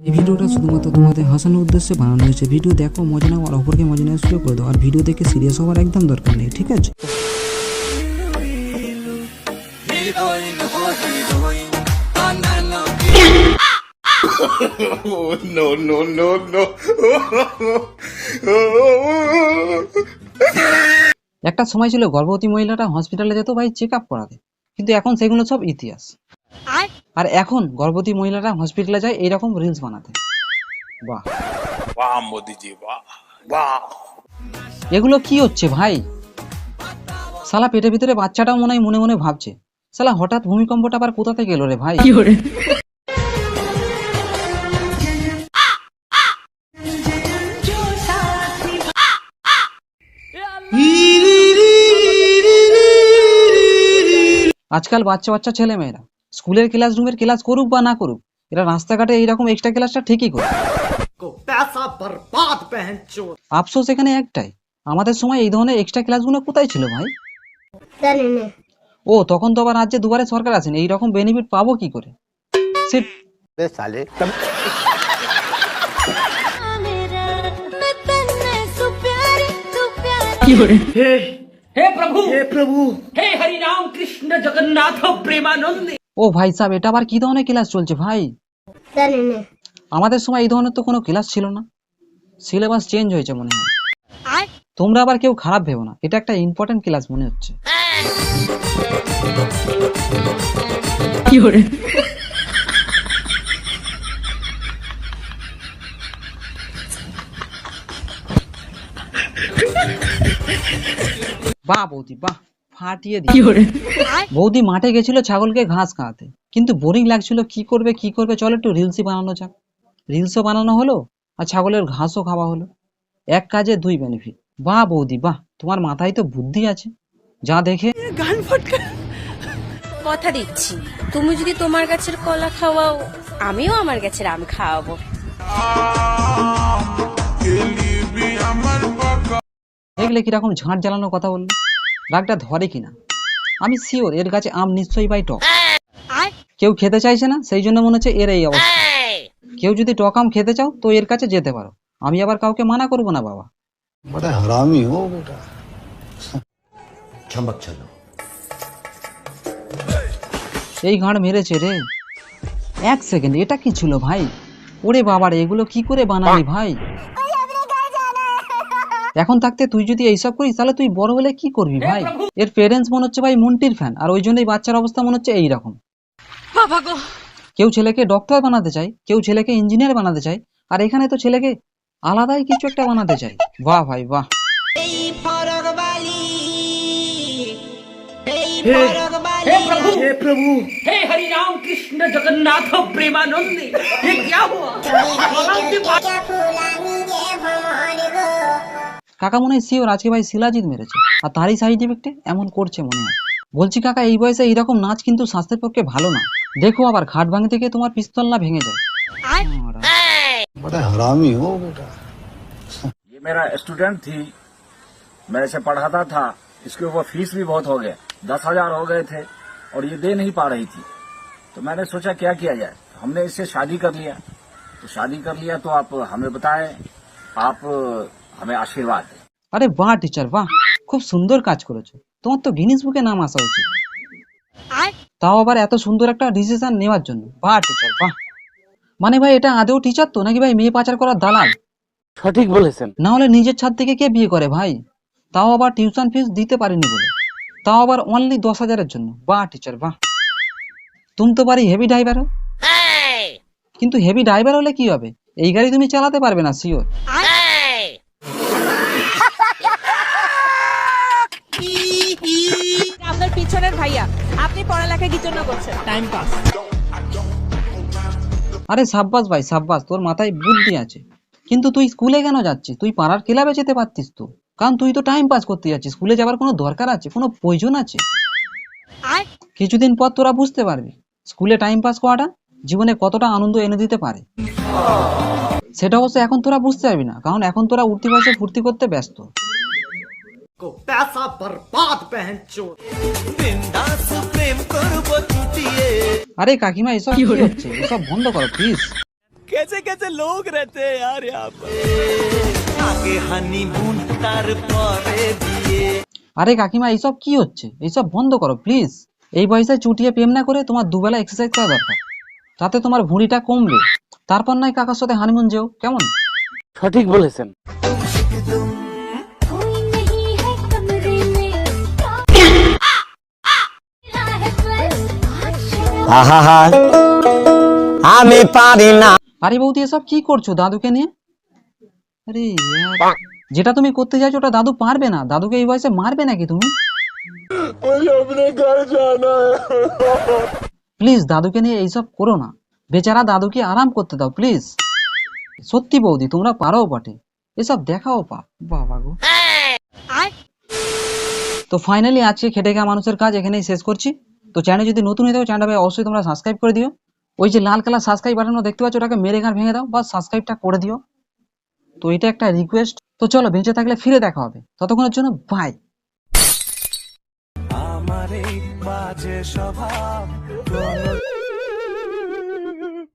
এই ভিডিওটা শুধুমাত্র তোমাদের হাসানোর উদ্দেশ্যে বানানো হয়েছে। ভিডিও দেখো মজা নাও আর অপরকে মজা নেওয়া শুরু করে দাও। আর ভিডিও দেখে সিরিয়াস হওয়ার একদম দরকার নেই ঠিক আছে? No, no, no, no. একটা সময় ছিল গর্ভবতী মহিলাটা হসপিটালে যেত ভাই চেক আপ করাতে। কিন্তু এখন সেগুলো সব ইতিহাস। আর এখন গর্ভবতী মহিলারা হসপিটালে যায় এইরকম রিলস বানাতে। বাহ। এগুলো কি হচ্ছে ভাই? সালা পেটের ভিতরে বাচ্চাটাও মনে হয় মনে মনে ভাবছে। সালা হঠাৎ ভূমিকম্পটা আবার কোথা থেকে এলো রে ভাই? আজকাল বাচ্চা বাচ্চা ছেলে মেয়েরা স্কুলের ক্লাসরুমের ক্লাস করুক বা না করুক এরা রাস্তাঘাটে এইরকম এক্সট্রা ক্লাসটা ঠিকই করে আফসোস এখানে একটাই আমাদের সময় এই ধরনের এক্সট্রা ক্লাসগুলো কোথায় ছিল ভাই? ও তখন তো আবার রাজ্যে দুবারে সরকার আছেন এই রকম বেনিফিট পাবো কি করে? হে প্রভু। হে প্রভু। হে হরি রাম কৃষ্ণ জগন্নাথ প্রেমানন্দে। ও ভাই সাহেব এটা আবার কি ধরনের ক্লাস চলছে ভাই? আমাদের সময় এই ধরনের তো কোনো ক্লাস ছিল না। সিলেবাস চেঞ্জ হয়েছে মনে হয়। তোমরা আবার কেউ খারাপ ভেবো না। এটা একটা ইম্পর্টেন্ট ক্লাস মনে হচ্ছে। বাহ বৌদি বাহ। ফাটিয়ে দি বৌদি মাঠে গেছিল ছাগলকে ঘাস খাওয়াতে। কিন্তু বোরিং লাগছিল কি করবে কি করবে? চলো একটু রিলসই বানানো যাক। রিলসও বানানো হলো আর ছাগলের ঘাসও খাওয়া হলো। এক কাজে দুই বেনিফিট বাহ বৌদি বাহ। তোমার মাথায় তো বুদ্ধি আছে। যা দেখে কথা দিচ্ছি। তুমি যদি তোমার গাছের কলা খাওয়াও আমিও আমার গাছের আম খাওয়াবো। দেখলে কীরকম ঝাঁট জ্বালানোর কথা বলল। রাগটা ধরে কিনা? আমি শিওর এর কাছে আম নিশ্চয়ই পাই টক। কেউ খেতে চাইছে না সেই জন্য মনে হচ্ছে এর এই অবস্থা। কেউ যদি টক আম খেতে চাও তো এর কাছে যেতে পারো। আমি আবার কাউকে মানা করব না বাবা। হারামি হো। বেটা চমক চলো এই ঘাড় মেরেছে রে। এক সেকেন্ড এটা কি ছিল ভাই? ওরে বাবার এগুলো কি করে বানালি ভাই? এখন থাকতে তুই যদি এইসব করিস তাহলে তুই বড় হলে কি করবি ভাই এর পেরেন্টস মনে হচ্ছে ভাই মন্টির ফ্যান আর ওই জন্যই বাচ্চার অবস্থা মনে হচ্ছে এইরকম কেউ ছেলেকে ডক্টর বানাতে চায় কেউ ছেলেকে ইঞ্জিনিয়ার বানাতে চায় আর এখানে তো ছেলেকে আলাদাই কিছু একটা বানাতে চাই বাহ ভাই বাহ हे हे प्रभु हे प्रभु हे हरि राम कृष्ण जगन्नाथ प्रेमानंद ये क्या हुआ কাকা মনে হয় শিওর আজকে ভাই শিলাজিৎ মেরেছে আর তারই সাইড ইফেক্টে এমন করছে মনে হয় বলছি কাকা এই বয়সে এইরকম নাচ কিন্তু স্বাস্থ্যের পক্ষে ভালো না দেখো আবার খাট ভাঙে থেকে তোমার পিস্তল না ভেঙে যায় মারা। बड़ा हरामी हो बेटा ये मेरा स्टूडेंट थी मैं इसे पढ़ाता था इसके ऊपर फीस भी बहुत हो गया दस हजार हो गए थे और ये दे नहीं पा रही थी तो मैंने सोचा क्या किया जाए हमने इससे शादी कर लिया तो शादी कर लिया तो आप हमें बताएं आप हमें आशीर्वाद दें আরে বাহ টিচার বাহ খুব সুন্দর কাজ করেছো তোমার তো গিনিস বুকে নাম আসা উচিত তাও আবার এত সুন্দর একটা ডিসিশন নেওয়ার জন্য বাহ টিচার বাহ মানে ভাই এটা আদেও টিচার তো নাকি ভাই মেয়ে পাচার করার দালাল সঠিক বলেছেন না হলে নিজের ছাদ থেকে কে বিয়ে করে ভাই তাও আবার টিউশন ফিস দিতে পারিনি বলে তাও আবার অনলি দশ হাজারের জন্য বাহ টিচার বাহ তুমি তো পারি হেভি ড্রাইভার কিন্তু হেভি ড্রাইভার হলে কি হবে এই গাড়ি তুমি চালাতে পারবে না শিওর ভাইয়া আপনি পড়ালেখা কি জন্য করছেন? টাইম পাস আরে সাব্বাস ভাই সাব্বাস তোর মাথায় বুদ্ধি আছে। কিন্তু তুই স্কুলে কেন যাচ্ছিস? তুই পাড়ার ক্লাবে যেতে পারতিস তো। কারণ তুই তো টাইম পাস করতে যাচ্ছিস। স্কুলে যাবার কোনো দরকার আছে? কোনো প্রয়োজন আছে? কিছুদিন পর তোরা বুঝতে পারবি স্কুলে টাইম পাস করাটা জীবনে কতটা আনন্দ এনে দিতে পারে। সেটা অবশ্য এখন তোরা বুঝতে পারবি না কারণ এখন তোরা উঠতি বাসে ফুর্তি করতে ব্যস্ত। को पैसा बर्बाद पहन चोर আরে কাকিমা এসব কি হচ্ছে এসব বন্ধ করো প্লিজ कैसे कैसे लोग रहते हैं यार यहाँ पर आगे हनीमून তারপরে বিয়ে আরে কাকিমা এইসব কি হচ্ছে এইসব বন্ধ করো প্লিজ এই বয়সে চুটিয়ে প্রেম না করে তোমার দুবেলা এক্সারসাইজ করা দরকার তাতে তোমার ভুঁড়িটা কমবে তারপর নয় কাকার সাথে হানিমুন যেও কেমন कोई नहीं আমি পারি না। আরে বৌদি এসব কি করছ দাদুকে নিয়ে? আরে যেটা তুমি করতে চাইছো ওটা দাদু পারবে না। দাদুকে এই বয়সে মারবে নাকি তুমি? প্লিজ দাদুকে নিয়ে এইসব করো না। বেচারা দাদুকে আরাম করতে দাও প্লিজ। সত্যি বৌদি তোমরা পারো বটে। এসব দেখাও পা। বাবা গো। তো ফাইনালি আজকে খেটে খাওয়া মানুষের কাজ এখানেই শেষ করছি। তো চ্যানেল যদি নতুন হয়ে থাকো ভাই অবশ্যই তোমরা সাবস্ক্রাইব করে দিও। ওই যে লাল কালার সাবস্ক্রাইব বাটনটা দেখতে পাচ্ছ, ওটাকে মেরে গান ভেঙে দাও বা সাবস্ক্রাইবটা করে দিও। তো এটা একটা রিকোয়েস্ট তো চলো, বেঁচে থাকলে ফিরে দেখা হবে। ততক্ষণের জন্য বাই আমার বাজে স্বভাব